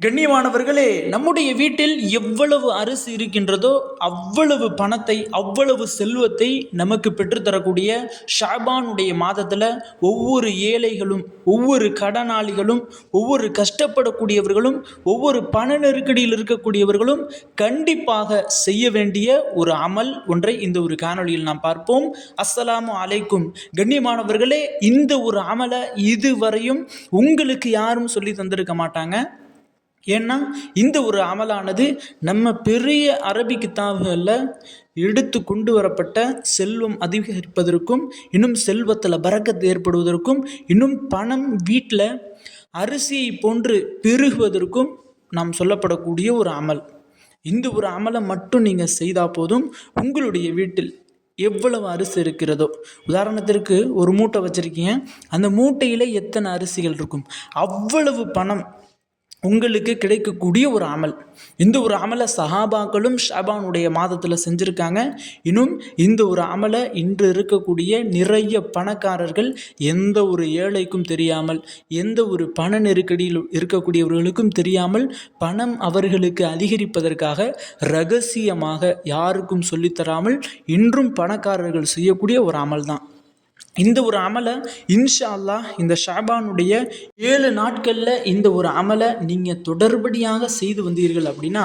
கண்ணியமானவர்களே நம்முடைய வீட்டில் எவ்வளவு அரிசி இருக்கின்றதோ அவ்வளவு பணத்தை அவ்வளவு செல்வத்தை நமக்கு பெற்றுத்தரக்கூடிய ஷாபானுடைய மாதத்தில் ஒவ்வொரு ஏழைகளும் ஒவ்வொரு கடனாளிகளும் ஒவ்வொரு கஷ்டப்படக்கூடியவர்களும் ஒவ்வொரு பண நெருக்கடியில் இருக்கக்கூடியவர்களும் கண்டிப்பாக செய்ய வேண்டிய ஒரு அமல் ஒன்றை இந்த ஒரு காணொளியில் நாம் பார்ப்போம். அஸ்ஸலாமு அலைக்கும். கண்ணியமானவர்களே இந்த ஒரு அமலை இதுவரையும் உங்களுக்கு யாரும் சொல்லி தந்திருக்க மாட்டாங்க. ஏன்னா இந்த ஒரு அமலானது நம்ம பெரிய அரபி கித்தாபுகளில் எடுத்து கொண்டு வரப்பட்ட செல்வம் அதிகரிப்பதற்கும் இன்னும் செல்வத்தில் பறக்கத்து ஏற்படுவதற்கும் இன்னும் பணம் வீட்டில் அரிசியை போன்று பெருகுவதற்கும் நாம் சொல்லப்படக்கூடிய ஒரு அமல். இந்த ஒரு அமலை மட்டும் நீங்கள் செய்தால் போதும் உங்களுடைய வீட்டில் எவ்வளவு அரிசி இருக்கிறதோ. உதாரணத்திற்கு ஒரு மூட்டை வச்சுருக்கீங்க அந்த மூட்டையில் எத்தனை அரிசிகள் இருக்கும்? அவ்வளவு பணம் உங்களுக்கு கிடைக்கக்கூடிய ஒரு அமல். இந்த ஒரு அமலை சஹாபாக்களும் ஷாபானுடைய மாதத்தில் செஞ்சுருக்காங்க. இன்னும் இந்த ஒரு அமலை இன்று இருக்கக்கூடிய நிறைய பணக்காரர்கள் எந்த ஒரு ஏழைக்கும் தெரியாமல் எந்த ஒரு பண நெருக்கடியில் இருக்கக்கூடியவர்களுக்கும் தெரியாமல் பணம் அவர்களுக்கு அதிகரிப்பதற்காக ரகசியமாக யாருக்கும் சொல்லித்தராமல் இன்றும் பணக்காரர்கள் செய்யக்கூடிய ஒரு அமல் தான் இந்த ஒரு அமலை இன்ஷா அல்லாஹ் இந்த ஷாபானுடைய ஏழு நாட்களில் இந்த ஒரு அமலை நீங்கள் தொடர்படியாக செய்து வந்தீர்கள் அப்படின்னா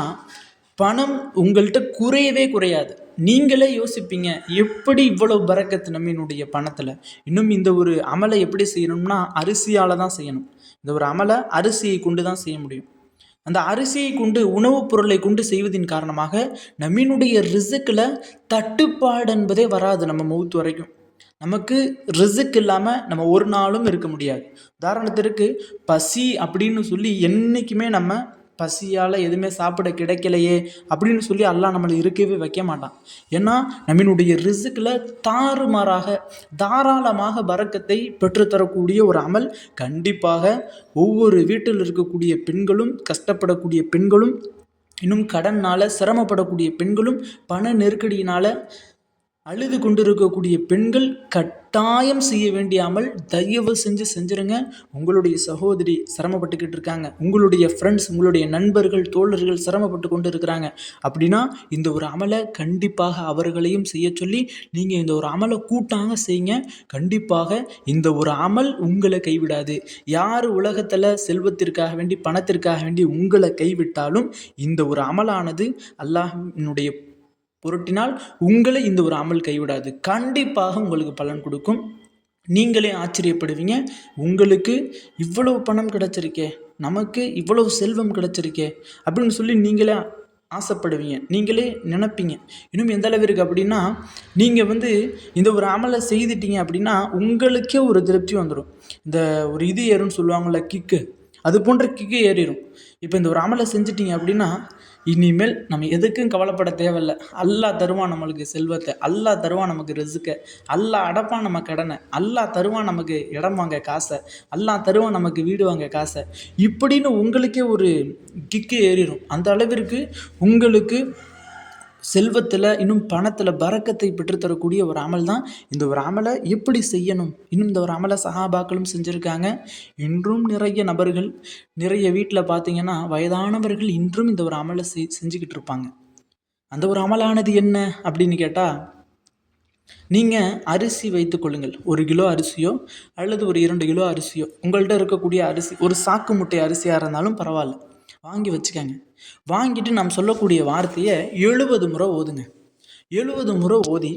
பணம் உங்கள்கிட்ட குறையவே குறையாது. நீங்களே யோசிப்பீங்க எப்படி இவ்வளவு பறக்கத்து நம்மினுடைய பணத்தில்? இன்னும் இந்த ஒரு அமலை எப்படி செய்யணும்னா அரிசியால் தான் செய்யணும். இந்த ஒரு அமலை அரிசியை கொண்டு தான் செய்ய முடியும். அந்த அரிசியை கொண்டு உணவுப் பொருளை கொண்டு செய்வதின் காரணமாக நம்மினுடைய ரிசுக்கில் தட்டுப்பாடு என்பதே வராது நம்ம மௌத்து வரைக்கும். நமக்கு ரிசுக் இல்லாமல் நம்ம ஒரு நாளும் இருக்க முடியாது. உதாரணத்திற்கு பசி அப்படின்னு சொல்லி என்றைக்குமே நம்ம பசியால் எதுவுமே சாப்பிட கிடைக்கலையே அப்படின்னு சொல்லி அல்லாஹ் நம்மளை இருக்கவே வைக்க மாட்டான். ஏன்னா நம்மினுடைய ரிசுக்கில் தாறுமாறாக தாராளமாக பறக்கத்தை பெற்றுத்தரக்கூடிய ஒரு அமல் கண்டிப்பாக ஒவ்வொரு வீட்டில் இருக்கக்கூடிய பெண்களும் கஷ்டப்படக்கூடிய பெண்களும் இன்னும் கடனால் சிரமப்படக்கூடிய பெண்களும் பண நெருக்கடியினால் அழுது கொண்டிருக்கக்கூடிய பெண்கள் கட்டாயம் செய்ய வேண்டிய அமல் தயவு செஞ்சு செஞ்சுருங்க. உங்களுடைய சகோதரி சிரமப்பட்டுக்கிட்டு இருக்காங்க. உங்களுடைய ஃப்ரெண்ட்ஸ் உங்களுடைய நண்பர்கள் தோழர்கள் சிரமப்பட்டு கொண்டு இருக்கிறாங்க அப்படின்னா இந்த ஒரு அமலை கண்டிப்பாக அவர்களையும் செய்ய சொல்லி நீங்கள் இந்த ஒரு அமலை கூட்டாக செய்யுங்க. கண்டிப்பாக இந்த ஒரு அமல் உங்களை கைவிடாது. யார் உலகத்தில் செல்வத்திற்காக வேண்டி பணத்திற்காக வேண்டி உங்களை கைவிட்டாலும் இந்த ஒரு அமலானது அல்லாஹினுடைய புரட்டினால் உங்களை இந்த ஒரு அமல் கைவிடாது. கண்டிப்பாக உங்களுக்கு பலன் கொடுக்கும். நீங்களே ஆச்சரியப்படுவீங்க. உங்களுக்கு இவ்வளவு பணம் கிடச்சிருக்கே. நமக்கு இவ்வளவு செல்வம் கிடச்சிருக்கே. அப்படின்னு சொல்லி நீங்களே ஆசைப்படுவீங்க. நீங்களே நினைப்பீங்க. இன்னும் எந்த அளவிற்கு அப்படின்னா நீங்கள் வந்து இந்த ஒரு அமலை செய்துட்டீங்க அப்படின்னா உங்களுக்கே ஒரு திருப்தி வந்துடும் இந்த ஒரு இது ஏறும்னு சொல்லுவாங்கள்ல கிக்கு அது போன்ற கிக்கு ஏறிடும் இப்போ இந்த ஒரு அமலை செஞ்சிட்டிங்க அப்படின்னா இனிமேல் நம்ம எதுக்கும் கவலைப்பட தேவையில்ல. அல்லா தருவான் நம்மளுக்கு செல்வத்தை அல்லா தருவான் நமக்கு ரிசுக்க அல்லா அடப்பான் நம்ம கடனை அல்லா தருவான் நமக்கு இடம் வாங்க காசை அல்லா தருவான் நமக்கு வீடு வாங்க காசை. இப்படின்னு உங்களுக்கே ஒரு கிக்கு ஏறிடும் அந்த அளவிற்கு உங்களுக்கு செல்வத்தில் இன்னும் பணத்தில் பறக்கத்தை பெற்றுத்தரக்கூடிய ஒரு அமல் தான் இந்த ஒரு அமலை எப்படி செய்யணும்? இன்னும் இந்த ஒரு அமலை சஹாபாக்களும் செஞ்சுருக்காங்க. இன்றும் நிறைய நபர்கள் நிறைய வீட்டில் பார்த்தீங்கன்னா வயதானவர்கள் இன்றும் இந்த ஒரு அமலை செய் செஞ்சுக்கிட்டு இருப்பாங்க. அந்த ஒரு அமலானது என்ன அப்படின்னு கேட்டால் நீங்கள் அரிசி வைத்து கொள்ளுங்கள். ஒரு கிலோ அரிசியோ அல்லது ஒரு இரண்டு கிலோ அரிசியோ. உங்கள்கிட்ட இருக்கக்கூடிய அரிசி ஒரு சாக்கு முட்டை அரிசியாக இருந்தாலும் பரவாயில்ல. வாங்கி வச்சுக்கோங்க. வாங்கிட்டு நாம் சொல்லக்கூடிய வார்த்தையை எழுபது முறை ஓதுங்க. எழுபது முறை ஓதி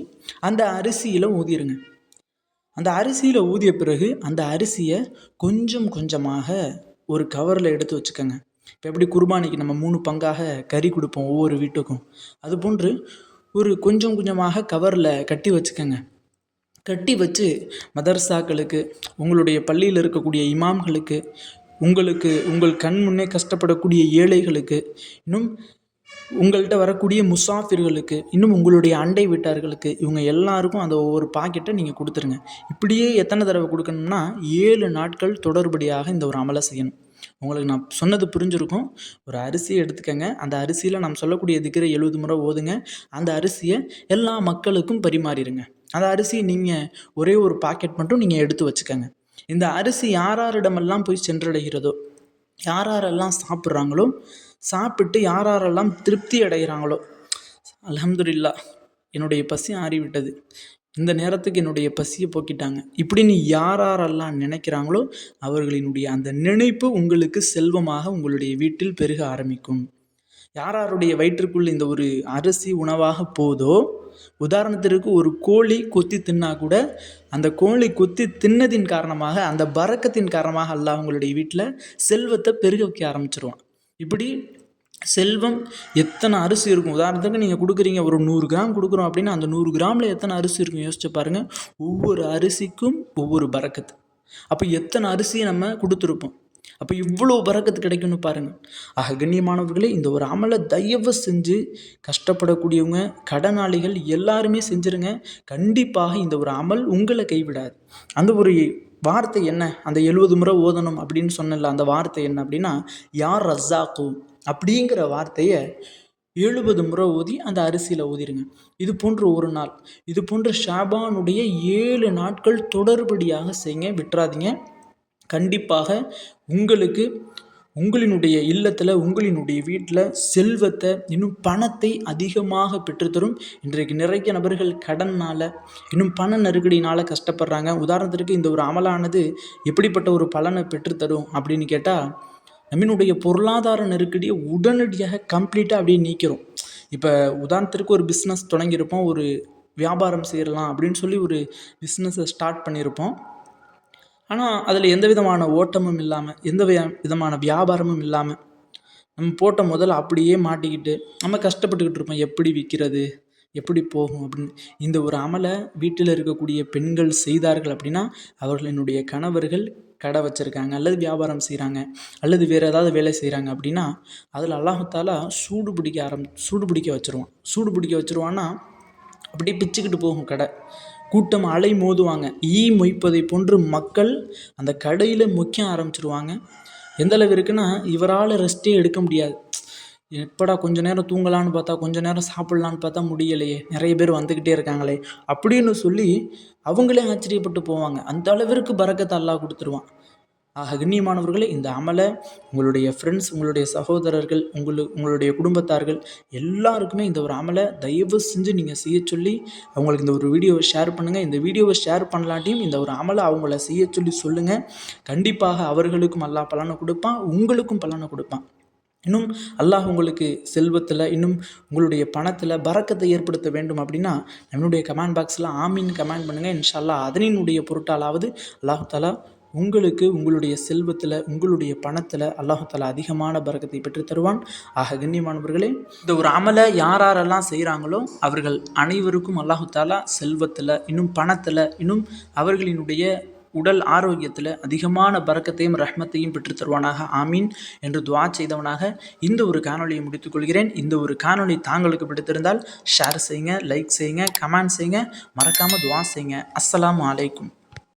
அந்த அரிசியில் ஊதிடுங்க அந்த அரிசியில் ஊதிய பிறகு அந்த அரிசியை கொஞ்சம் கொஞ்சமாக ஒரு கவரில் எடுத்து வச்சுக்கோங்க. இப்போ எப்படி குர்பானிக்கு நம்ம மூணு பங்காக கறி கொடுப்போம் ஒவ்வொரு வீட்டுக்கும். அது போன்று ஒரு கொஞ்சம் கொஞ்சமாக கவரில் கட்டி வச்சுக்கோங்க. கட்டி வச்சு மதர்சாக்களுக்கு உங்களுடைய பள்ளியில் இருக்கக்கூடிய இமாம்களுக்கு உங்களுக்கு உங்கள் கண் முன்னே கஷ்டப்படக்கூடிய ஏழைகளுக்கு இன்னும் உங்கள்கிட்ட வரக்கூடிய முசாஃபிர்களுக்கு இன்னும் உங்களுடைய அண்டை வீட்டார்களுக்கு இவங்க எல்லாருக்கும் அந்த ஒவ்வொரு பாக்கெட்டை நீங்கள் கொடுத்துருங்க. இப்படியே எத்தனை தடவை கொடுக்கணும்னா ஏழு நாட்கள் தொடர்படியாக இந்த ஒரு அமலை செய்யணும். உங்களுக்கு நான் சொன்னது புரிஞ்சிருக்கும். ஒரு அரிசியை எடுத்துக்கங்க. அந்த அரிசியில் நாம் சொல்லக்கூடிய திக்கிற எழுபது முறை ஓதுங்க. அந்த அரிசியை எல்லா மக்களுக்கும் பரிமாறிடுங்க அந்த அரிசியை நீங்கள் ஒரே ஒரு பாக்கெட் மட்டும் நீங்கள் எடுத்து வச்சுக்கோங்க. இந்த அரிசி யாராரிடமெல்லாம் போய் சென்றடைகிறதோ யார் யாரெல்லாம் சாப்பிட்றாங்களோ சாப்பிட்டு யார் யாரெல்லாம் திருப்தி அடைகிறாங்களோ அலமதுல்லா என்னுடைய பசி ஆறிவிட்டது. இந்த நேரத்துக்கு என்னுடைய பசியை போக்கிட்டாங்க. இப்படின்னு யார் யாரெல்லாம் நினைக்கிறாங்களோ அவர்களினுடைய அந்த நினைப்பு உங்களுக்கு செல்வமாக உங்களுடைய வீட்டில் பெருக ஆரம்பிக்கும். யார் யாருடைய வயிற்றுக்குள் இந்த ஒரு அரிசி உணவாக போதோ உதாரணத்திற்கு ஒரு கோழி கொத்தி தின்னா கூட அந்த கோழி கொத்தி தின்னதின் காரணமாக அந்த பறக்கத்தின் காரணமாக அல்லாஹ் உங்களுடைய வீட்டில் செல்வத்தை பெருக வைக்க ஆரம்பிச்சிருவான். இப்படி செல்வம் எத்தனை அரிசி இருக்கும்? உதாரணத்துக்கு நீங்கள் கொடுக்குறீங்க ஒரு நூறு கிராம் கொடுக்குறோம் அப்படின்னா அந்த நூறு கிராமில் எத்தனை அரிசி இருக்கும்? யோசிச்சு பாருங்கள் ஒவ்வொரு அரிசிக்கும் ஒவ்வொரு பறக்கத்து. அப்போ எத்தனை அரிசியை நம்ம கொடுத்துருப்போம்? அப்போ இவ்வளோ பறக்கத்து கிடைக்கும்னு பாருங்கள் ஆக கண்ணியமானவர்களே இந்த ஒரு அமலை தயவு செஞ்சு கஷ்டப்படக்கூடியவங்க கடனாளிகள் எல்லாருமே செஞ்சுருங்க. கண்டிப்பாக இந்த ஒரு அமல் உங்களை கைவிடாது. அந்த ஒரு வார்த்தை என்ன? அந்த எழுபது முறை ஓதணும் அப்படின்னு சொன்னல அந்த வார்த்தை என்ன அப்படின்னா யார் ரஸ்ஸாக்கு? அப்படிங்கிற வார்த்தையை எழுபது முறை ஊதி அந்த அரிசியில் ஊதிருங்க. இது போன்ற ஒரு நாள். இது போன்ற ஷாபானுடைய ஏழு நாட்கள் தொடர்படியாக செய்யுங்க விட்டுறாதீங்க. கண்டிப்பாக உங்களுக்கு உங்களினுடைய இல்லத்தில் உங்களினுடைய வீட்டில் செல்வத்தை இன்னும் பணத்தை அதிகமாக பெற்றுத்தரும். இன்றைக்கு நிறைய நபர்கள் கடனால் இன்னும் பண நெருக்கடினால் கஷ்டப்படுறாங்க. உதாரணத்திற்கு இந்த ஒரு அமலானது எப்படிப்பட்ட ஒரு பலனை பெற்றுத்தரும் அப்படின்னு கேட்டால் நம்மினுடைய பொருளாதார நெருக்கடியை உடனடியாக கம்ப்ளீட்டாக அப்படியே நீக்கிறோம். இப்போ உதாரணத்திற்கு ஒரு பிஸ்னஸ் தொடங்கியிருப்போம். ஒரு வியாபாரம் செய்யலாம் அப்படின்னு சொல்லி ஒரு பிஸ்னஸை ஸ்டார்ட் பண்ணியிருப்போம். ஆனால் அதில் எந்த விதமான ஓட்டமும் இல்லாமல் எந்த விதமான வியாபாரமும் இல்லாமல் நம்ம போட்ட முதல்ல அப்படியே மாட்டிக்கிட்டு நம்ம கஷ்டப்பட்டுக்கிட்டு இருப்போம். எப்படி விற்கிறது எப்படி போகும்? அப்படின்னு. இந்த ஒரு அமலை வீட்டில் இருக்கக்கூடிய பெண்கள் செய்தார்கள் அப்படின்னா அவர்களினுடைய கணவர்கள் கடை வச்சுருக்காங்க அல்லது வியாபாரம் செய்கிறாங்க அல்லது வேறு ஏதாவது வேலை செய்கிறாங்க அப்படின்னா அதில் அல்லாஹாலா சூடு பிடிக்க ஆரம் சூடு பிடிக்க வச்சுருவான். சூடு பிடிக்க வச்சுருவான்னா அப்படியே பிச்சுக்கிட்டு போகும் கடை. கூட்டம் அலை மோதுவாங்க. ஈ மொய்ப்பதை போன்று மக்கள் அந்த கடையில் மொய்க்க ஆரம்பிச்சிருவாங்க. எந்தளவு இருக்குன்னா இவரால் ரெஸ்ட்டே எடுக்க முடியாது. எப்படா கொஞ்ச நேரம் தூங்கலான்னு பார்த்தா கொஞ்ச நேரம் சாப்பிட்லான்னு பார்த்தா முடியலையே. நிறைய பேர் வந்துக்கிட்டே இருக்காங்களே. அப்படின்னு சொல்லி அவங்களே ஆச்சரியப்பட்டு போவாங்க. அந்த அளவிற்கு பறக்கத்தை அல்லா கொடுத்துருவான். ஆக கண்ணியமானவர்களே இந்த அமலை உங்களுடைய ஃப்ரெண்ட்ஸ் உங்களுடைய சகோதரர்கள் உங்களு உங்களுடைய குடும்பத்தார்கள் எல்லாருக்குமே இந்த ஒரு அமலை தயவு செஞ்சு நீங்கள் செய்ய சொல்லி அவங்களுக்கு இந்த ஒரு வீடியோவை ஷேர் பண்ணுங்கள் இந்த வீடியோவை ஷேர் பண்ணலாட்டியும் இந்த ஒரு அமலை அவங்கள செய்ய சொல்லி சொல்லுங்கள் கண்டிப்பாக அவர்களுக்கும் எல்லா பலனை கொடுப்பான் உங்களுக்கும் பலனை கொடுப்பான். இன்னும் அல்லாஹ் உங்களுக்கு செல்வத்தில் இன்னும் உங்களுடைய பணத்தில் பறக்கத்தை ஏற்படுத்த வேண்டும் அப்படின்னா நம்மளுடைய கமெண்ட் பாக்ஸில் ஆமீன் கமெண்ட் பண்ணுங்கள் இன்ஷால்லா அதனினுடைய பொருட்டாலாவது அல்லாஹு தாலா உங்களுக்கு உங்களுடைய செல்வத்தில் உங்களுடைய பணத்தில் அல்லாஹால அதிகமான பரக்கத்தை பெற்று தருவான். ஆக கண்ணியமானவர்களே இந்த ஒரு அமலை யார் யாரெல்லாம் செய்கிறாங்களோ அவர்கள் அனைவருக்கும் அல்லாஹாலா செல்வத்தில் இன்னும் பணத்தில் இன்னும் அவர்களினுடைய உடல் ஆரோக்கியத்தில் அதிகமான பறக்கத்தையும் ரஹ்மத்தையும் பெற்று தருவானாக. ஆமீன். என்று துவா செய்தவனாக இந்த ஒரு காணொலியை முடித்துக்கொள்கிறேன் இந்த ஒரு காணொலி தாங்களுக்கு பிடித்திருந்தால் ஷேர் செய்யுங்க லைக் செய்யுங்க கமெண்ட் செய்யுங்க. மறக்காமல் துவா செய்யுங்க. அஸ்லாம் அலைக்கும்.